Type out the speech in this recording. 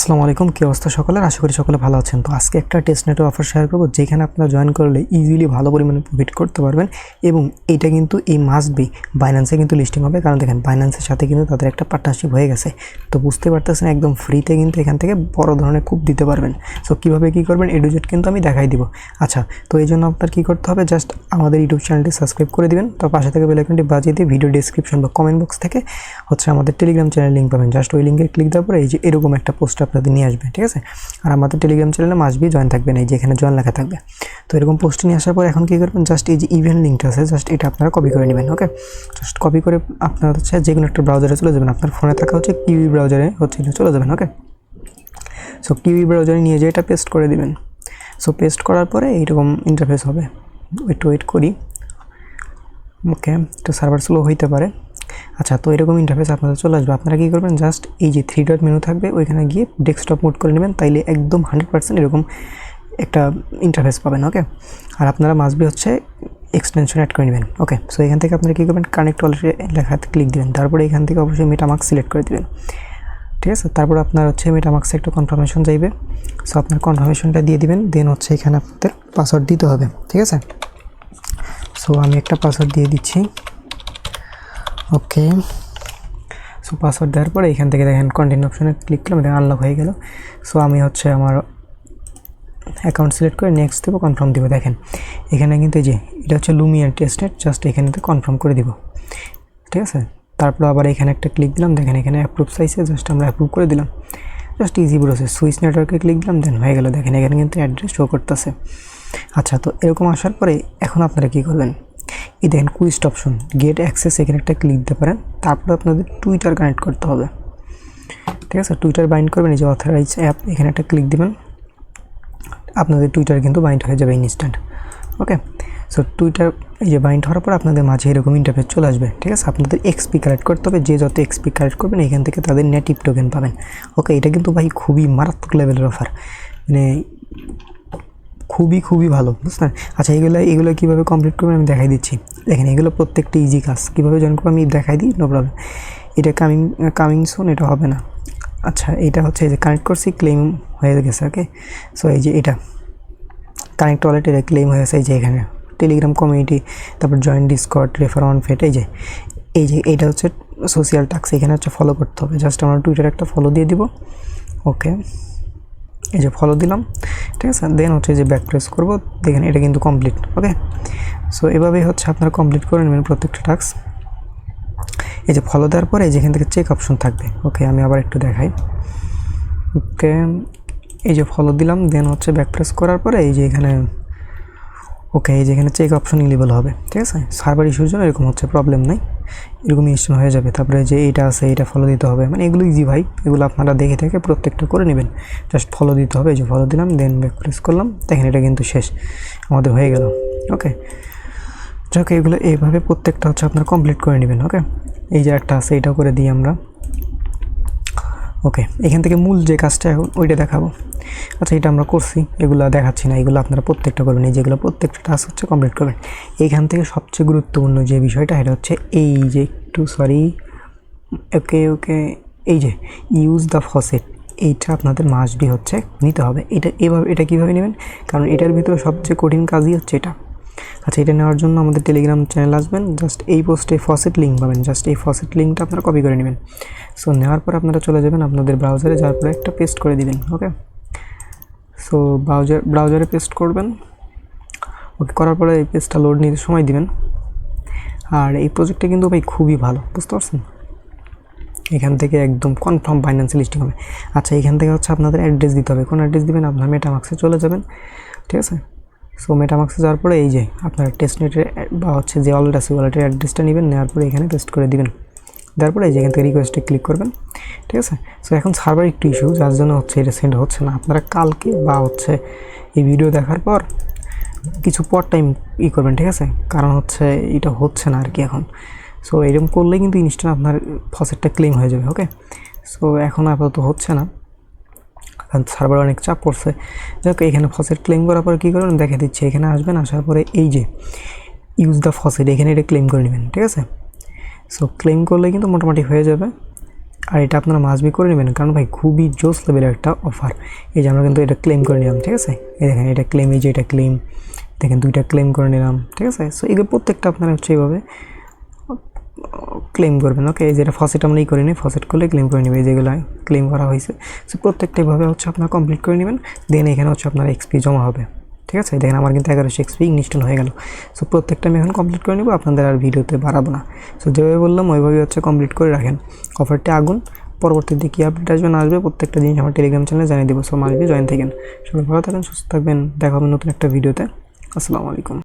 আসসালামু আলাইকুম, কী অবস্থা সকলের? আশা করি সকলে ভালো আছেন। তো আজকে একটা টেস্ট নেটের অফার শেয়ার করব, যেখানে আপনারা জয়েন করলে ইজিলি ভালো পরিমাণে প্রফিট করতে পারবেন এবং এটা কিন্তু এই মাস্ট বি বাইন্যান্সে কিন্তু লিস্টিং হবে, কারণ দেখেন বাইন্যান্সের সাথে কিন্তু তাদের একটা পার্টনারশিপ হয়ে গেছে। তো বুঝতে পারতেছেন, একদম ফ্রিতে কিন্তু এখান থেকে বড় ধরনের খুব দিতে পারবেন। সো কীভাবে কী করবেন এডুজেট কিন্তু আমি দেখাই দিব। আচ্ছা তো এই জন্য আপনার কী করতে হবে জাস্ট আমাদের ইউটিউব চ্যানেলটি সাবস্ক্রাইব করে দিবেন। তো পাশে থেকে বেলাইকনটি বাজিয়ে দিয়ে ভিডিও ডিসক্রিপশন বা কমেন্ট বক্স থেকে হচ্ছে আমাদের টেলিগ্রাম চ্যানেল লিঙ্ক পাবেন। জাস্ট ওই লিঙ্কে ক্লিক দেওয়ার পরে এই যে এরকম একটা পোস্ট আপনাদের নিয়ে আসবে, ঠিক আছে? আর আমাদের টেলিগ্রাম চ্যানেলে মাসবি জয়েন থাকবেন, এই যে এখানে জয়েন লেখা থাকবে। তো এরকম পোস্ট নিয়ে আসার পর এখন কী করবেন? জাস্ট এই যে ইভেন্ট লিঙ্কটা আছে জাস্ট এটা আপনারা কপি করে নেবেন ওকে জাস্ট কপি করে আপনার হচ্ছে যে কোনো একটা ব্রাউজারে চলে যাবেন। আপনার ফোনে থাকা হচ্ছে কিউই ব্রাউজারে হচ্ছে চলে যাবেন ওকে সো কিউই ব্রাউজারে নিয়ে যেয়ে এটা পেস্ট করে দিবেন। সো পেস্ট করার পরে এইরকম ইন্টারফেস হবে। একটু ওয়েট করি। ওকে তো সার্ভার স্লো হইতে পারে। আচ্ছা তো এরকম ইন্টারফেস আপনাদের চলে আসবে। আপনারা কী করবেন? জাস্ট এই যে থ্রি ডট মেনু থাকবে, ওইখানে গিয়ে ডেস্কটপ মোড করে নেবেন, তাইলে একদম হান্ড্রেড পার্সেন্ট এরকম একটা ইন্টারফেস পাবেন ওকে আর আপনারা মাসবি হচ্ছে এক্সটেনশন অ্যাড করে নেবেন ওকে সো এখান থেকে আপনারা কী করবেন? কানেক্ট অলরেডি লেখাতে ক্লিক দিবেন। তারপরে এখান থেকে অবশ্যই মেটামার্ক সিলেক্ট করে দিবেন। ঠিক আছে? তারপর আপনার হচ্ছে মেটামার্কসে একটা কনফার্মেশন চাইবে সো আপনার কনফার্মেশনটা দিয়ে দিবেন। দেন হচ্ছে এখানে আপনাদের পাসওয়ার্ড দিতে হবে। ঠিক আছে? সো আমি একটা পাসওয়ার্ড দিয়ে দিচ্ছি। ওকে সো পাসওয়ার্ড দেওয়ার পরে এখান থেকে দেখেন কন্টিনিউ অপশনে ক্লিক করলাম, দেখেন আনলক হয়ে গেল। সো আমি হচ্ছে আমার অ্যাকাউন্ট সিলেক্ট করে নেক্সট দেবো কনফার্ম দেবো। দেখেন, এখানে কিন্তু এই যে, এটা হচ্ছে লুমিয়ার টেস্টেড জাস্ট এখানে কনফার্ম করে দিব। ঠিক আছে? তারপর আবার এখানে একটা ক্লিক দিলাম, দেখেন এখানে অ্যাপ্রুভ সাইজে জাস্ট আমরা অ্যাপ্রুভ করে দিলাম। জাস্ট ইজি প্রসেস সুইচ নেটওয়ার্কে ক্লিক দিলাম দেন হয়ে গেল। দেখেন, এখানে কিন্তু অ্যাড্রেস শো করতেছে। আচ্ছা তো এরকম আসার পরে এখন আপনারা কী করবেন? এই দেখেন কুইস্ট অপশন গেট অ্যাক্সেস এখানে একটা ক্লিক দিতে পারেন, তারপরে আপনাদের টুইটার কানেক্ট করতে হবে। ঠিক আছে? টুইটার বাইন্ড করবেন, এই যে অথরাইজ অ্যাপ এখানে একটা ক্লিক দিবেন, আপনাদের টুইটার কিন্তু বাইন্ড হয়ে যাবে ইনস্ট্যান্ট ওকে সো টুইটার এই যে বাইন্ড হওয়ার পর আপনাদের মাঝে এরকম ইন্টারফেস চলে আসবে। ঠিক আছে? আপনাদের এক্সপি কালেক্ট করতে হবে, যে যত এক্সপি কালেক্ট করবেন, এখান থেকে তাদের নেটিভ টোকেন পাবেন। ওকে এটা কিন্তু ভাই খুবই মারাত্মক লেভেলের অফার মানে খুবই খুবই ভালো বুঝলেন আচ্ছা এগুলো এগুলো কীভাবে কমপ্লিট করবেন আমি দেখাই দিচ্ছি। দেখেন, এগুলো প্রত্যেকটা ইজি কাজ কীভাবে জয়েন করব আমি দেখাই দিই নো প্রবলেম এটা কামিং কামিং সুন এটা হবে না। আচ্ছা এটা হচ্ছে এই যে কানেক্ট করছি ক্লেম হয়ে গেছে ওকে সো এই যে এটা। কানেক্ট ওয়ালেট এটা ক্লেম হয়ে গেছে, এই যে এখানে। টেলিগ্রাম কমিউনিটি তারপর জয়েন্ট ডিসকট রেফার অন ফেট এই যে। এই যে, এটা হচ্ছে সোশিয়াল টাস্ক এখানে হচ্ছে ফলো করতে হবে। জাস্ট আমরা টুইটার একটা ফলো দিয়ে দিব ওকে এই যে ফলো দিলাম, ঠিক আছে? দেন হচ্ছে যে ব্যাক প্রেস করব, দেখেন এটা কিন্তু কমপ্লিট ওকে সো এভাবেই হচ্ছে আপনারা কমপ্লিট করে নেবেন প্রত্যেকটা টাস্ক এই যে ফলো দেওয়ার পরে যেখান থেকে চেক অপশন থাকবে ওকে আমি আবার একটু দেখাই। ওকে এই যে ফলো দিলাম দেন হচ্ছে ব্যাক প্রেস করার পরে এই যে এখানে ওকে এই যে এখানে চেক অপশন ইলেবল হবে, ঠিক আছে? সার্ভার ইস্যুর জন্য এরকম হচ্ছে প্রবলেম নাই। এরকম ইনস্টল হয়ে যাবে। তারপরে যে এইটা আছে, এইটা ফলো দিতে হবে। মানে এগুলো ইজি ভাই, এগুলো আপনারা দেখে থেকে প্রত্যেকটা করে নেবেন। জাস্ট ফলো দিতে হবে যে ফলো দিলাম দেন ব্যাক প্রেস করলাম, দেখেন এটা কিন্তু শেষ। আমাদের হয়ে গেল ওকে যাক, এগুলো এইভাবে প্রত্যেকটা হচ্ছে আপনারা কমপ্লিট করে নেবেন ওকে এই যে একটা আছে, এটাও করে দিই আমরা। ওকে এখান থেকে মূল যে কাজটা এখন ওইটা দেখাবো। আচ্ছা এটা আমরা করছি, এগুলো দেখাচ্ছি না, এগুলো আপনারা প্রত্যেকটা করবেন এই যেগুলো প্রত্যেকটা টাস্ক হচ্ছে কমপ্লিট করবেন। এইখান থেকে সবচেয়ে গুরুত্বপূর্ণ যে বিষয়টা এটা হচ্ছে এই যে একটু সরি ওকে ওকে, এই যে ইউজ দ্য ফসেট এইটা আপনাদের মাসবি হচ্ছে নিতে হবে। এটা এভাবে, এটা কীভাবে নেবেন? কারণ এটার ভিতরে সবচেয়ে কঠিন কাজই হচ্ছে এটা। আচ্ছা এটা নেওয়ার জন্য আমাদের টেলিগ্রাম চ্যানেল আসবেন। জাস্ট এই পোস্টে ফসেট লিঙ্ক পাবেন। জাস্ট এই ফসেট লিঙ্কটা আপনারা কপি করে নেবেন। সো নেওয়ার পর আপনারা চলে যাবেন আপনাদের ব্রাউজারে যাওয়ার পরে একটা পেস্ট করে দিবেন ওকে সো ব্রাউজার ব্রাউজারে পেস্ট করবেন। ওকে করার পরে এই পেজটা লোড নিতে সময় দিবেন। আর এই প্রজেক্টটা কিন্তু ভাই খুবই ভালো, বুঝতে পারছেন? এখান থেকে একদম কনফার্ম ফাইন্যান্সিয়াল লিস্টিং হবে। আচ্ছা এখান থেকে হচ্ছে আপনাদের অ্যাড্রেস দিতে হবে। কোন অ্যাড্রেস দিবেন? আপনার মেটামাক্সে চলে যাবেন, ঠিক আছে? সো মেটামাক্সে যাওয়ার পরে এই যে, আপনার টেস্টনেটের বা হচ্ছে যে ওয়ালেট আছে ওয়ালেটের অ্যাড্রেসটা নেবেন, নেওয়ার পরে এখানে পেস্ট করে দিবেন। দেওয়ার পরে এই যে এখান থেকে রিকোয়েস্টে ক্লিক করবেন, ঠিক আছে? সো এখন সার্ভার একটু ইস্যু যার জন্য হচ্ছে এটা সেন্ড হচ্ছে না। আপনারা কালকে বা হচ্ছে এই ভিডিও দেখার পর কিছু পর টাইম ই করবেন, ঠিক আছে? কারণ হচ্ছে এটা হচ্ছে না আর কি এখন। সো এরকম করলে কিন্তু ইনস্ট্যান্ট আপনার ফসেটটা ক্লেম হয়ে যাবে ওকে সো এখন আপাতত হচ্ছে না। কারণ সার্ভার অনেক চাপ পড়ছে। যাক এখানে ফসেট ক্লেম করার পরে কী করবেন? দেখে দিচ্ছে, এখানে আসবেন, আসার পরে এই যে ইউজ দ্য ফসেট এখানে এটা ক্লেম করে নেবেন, ঠিক আছে? সো ক্লেম করলে কিন্তু মোটামুটি হয়ে যাবে। আর এটা আপনারা মাসবি করে নেবেন, কারণ ভাই খুবই জোস লেভেলের একটা অফার এই যে আমরা কিন্তু এটা ক্লেম করে নিলাম, ঠিক আছে? এই দেখেন, এটা ক্লেম এই যে এটা ক্লেম দেখেন দুইটা ক্লেম করে নিলাম, ঠিক আছে? সো এগুলো প্রত্যেকটা আপনারা হচ্ছে এইভাবে ক্লেম করবেন ওকে এই যেটা ফসেট আমরা ই করে নিই ফসেট করলে ক্লেম করে নেবে যেগুলো ক্লেম করা হয়েছে। সো প্রত্যেকটা এভাবে হচ্ছে আপনারা কমপ্লিট করে নেবেন দেন এখানে হচ্ছে আপনার এক্সপি জমা হবে, ঠিক আছে? দেখেন আমার কিন্তু এগারোশো এক্সপি ইনস্টল হয়ে গেল। সো প্রত্যেকটা আমি এখন কমপ্লিট করে নেব, আপনাদের আর ভিডিওতে বাড়াবো না। সো যেভাবে বললাম, ওইভাবে হচ্ছে কমপ্লিট করে রাখেন। অফারটি আগুন, পরবর্তীতে কী আপডেট আসবে, না আসবে, প্রত্যেকটা জিনিস আমার টেলিগ্রাম চ্যানেলে জানিয়ে দেবো। সো মাসবি জয়েন থাকেন। সবাই ভালো থাকেন, সুস্থ থাকবেন, দেখা হবে নতুন একটা ভিডিওতে। আসসালামু আলাইকুম।